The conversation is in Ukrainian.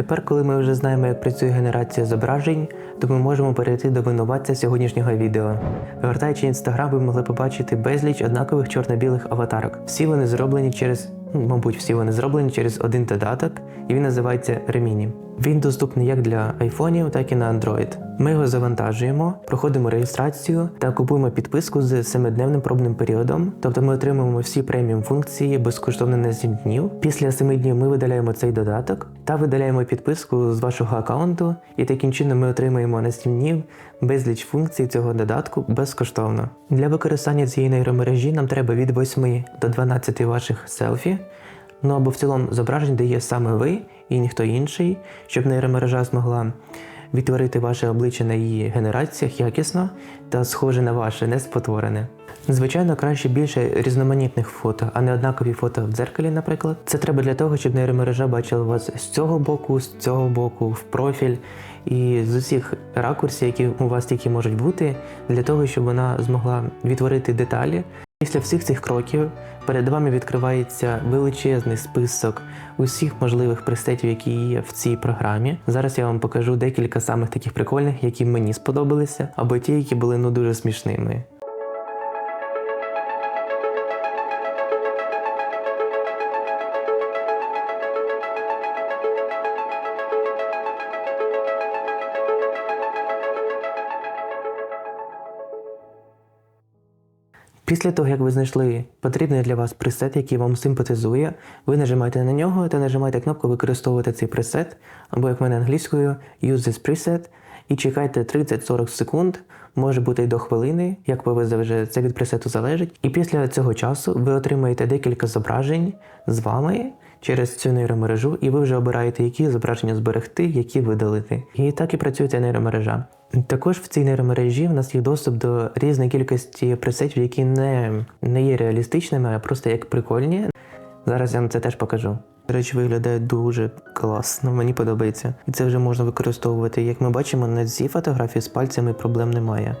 Тепер, коли ми вже знаємо, як працює генерація зображень, то ми можемо перейти до винуватця сьогоднішнього відео. Вертаючи інстаграм, ви могли побачити безліч однакових чорно-білих аватарок. Всі вони зроблені через, ну, мабуть, всі вони зроблені через один додаток, і він називається Remini. Він доступний як для айфонів, так і на Android. Ми його завантажуємо, проходимо реєстрацію та купуємо підписку з 7-дневним пробним періодом. Тобто ми отримуємо всі преміум функції безкоштовно на 7 днів. Після 7 днів ми видаляємо цей додаток та видаляємо підписку з вашого аккаунту, і таким чином ми отримаємо на 7 днів безліч функцій цього додатку безкоштовно. Для використання цієї нейромережі нам треба від 8 до 12 ваших селфі. Ну або в цілому зображень, де є саме ви і ніхто інший, щоб нейромережа змогла відтворити ваше обличчя на її генераціях якісно та схоже на ваше, не спотворене. Звичайно, краще більше різноманітних фото, а не однакові фото в дзеркалі, наприклад. Це треба для того, щоб нейромережа бачила вас з цього боку, з цього боку, в профіль і з усіх ракурсів, які у вас тільки можуть бути, для того, щоб вона змогла відтворити деталі Після всіх цих кроків перед вами відкривається величезний список усіх можливих пресетів, які є в цій програмі. Зараз я вам покажу декілька самих таких прикольних, які мені сподобалися, або ті, які були ну дуже смішними. Після того, як ви знайшли потрібний для вас пресет, який вам симпатизує, ви нажимаєте на нього та нажимаєте кнопку Використовувати цей пресет, або як в мене англійською Use this preset, і чекайте 30-40 секунд, може бути й до хвилини, як ви вже це від пресету залежить. І після цього часу ви отримаєте декілька зображень з вами через цю нейромережу, і ви вже обираєте, які зображення зберегти, які видалити. І так і працює ця нейромережа. Також в цій нейромережі в нас є доступ до різної кількості пресетів, які не, не є реалістичними, а просто як прикольні. Зараз я вам це теж покажу. До речі, виглядає дуже класно, мені подобається. І це вже можна використовувати. Як ми бачимо, на цій фотографії з пальцями проблем немає.